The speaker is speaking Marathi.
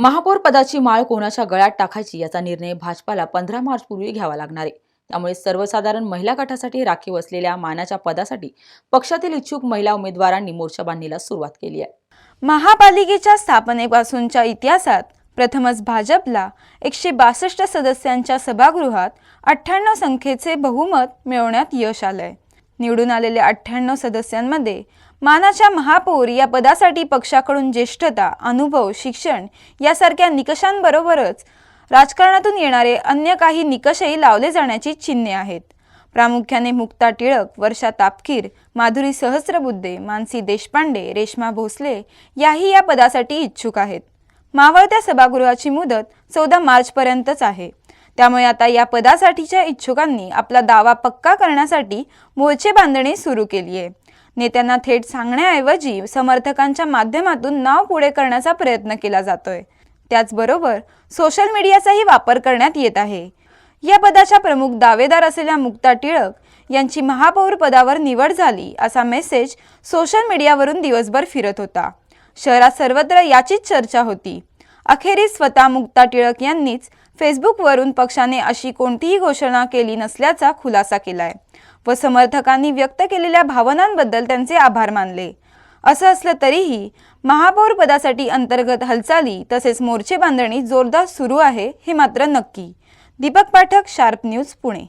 महापौर पदाची माळ कोणाच्या गळ्यात टाकायची याचा निर्णय भाजपाला पंधरा मार्च पूर्वी घ्यावा लागणार आहे. त्यामुळे सर्वसाधारण महिला गटासाठी राखीव असलेल्या मानाच्या पदासाठी पक्षातील इच्छुक महिला उमेदवारांनी मोर्चा बांधणीला सुरुवात केली आहे. महापालिकेच्या स्थापनेपासूनच्या इतिहासात प्रथमच भाजपला एकशे बासष्ट सदस्यांच्या सभागृहात अठ्ठ्याण्णव संख्येचे बहुमत मिळवण्यात यश आलंय. निवडून आलेल्या अठ्ठ्याण्णव सदस्यांमध्ये मानाच्या महापौर या पदासाठी पक्षाकडून ज्येष्ठता अनुभव शिक्षण यासारख्या निकषांबरोबरच राजकारणातून येणारे अन्य काही निकषही लावले जाण्याची चिन्हे आहेत. प्रामुख्याने मुक्ता टिळक वर्षा तापकीर माधुरी सहस्रबुद्धे मानसी देशपांडे रेश्मा भोसले याही या पदासाठी इच्छुक आहेत. मावळत्या सभागृहाची मुदत चौदा मार्चपर्यंतच आहे. त्यामुळे आता या पदासाठीच्या इच्छुकांनी आपला दावा पक्का करण्यासाठी मोर्चे बांधणी सुरू केली आहे नेत्यांना थेट सांगण्याऐवजी समर्थकांच्या माध्यमातून नाव पुढे करण्याचा प्रयत्न केला जातोय. त्याचबरोबर सोशल मीडियाचाही वापर करण्यात येत आहे. या पदाच्या प्रमुख दावेदार असलेल्या मुक्ता टिळक यांची महापौर पदावर निवड झाली असा मेसेज सोशल मीडियावरून दिवसभर फिरत होता. शहरात सर्वत्र याचीच चर्चा होती. अखेरीस स्वतः मुक्ता टिळक यांनीच फेसबुकवरून पक्षाने अशी कोणतीही घोषणा केली नसल्याचा खुलासा केलाय व समर्थकांनी व्यक्त केलेल्या भावनांबद्दल त्यांचे आभार मानले. असं असलं तरीही महापौर पदासाठी अंतर्गत हालचाली तसेच मोर्चे बांधणी जोरदार सुरू आहे हे मात्र नक्की. Deepak Pathak sharp news Pune.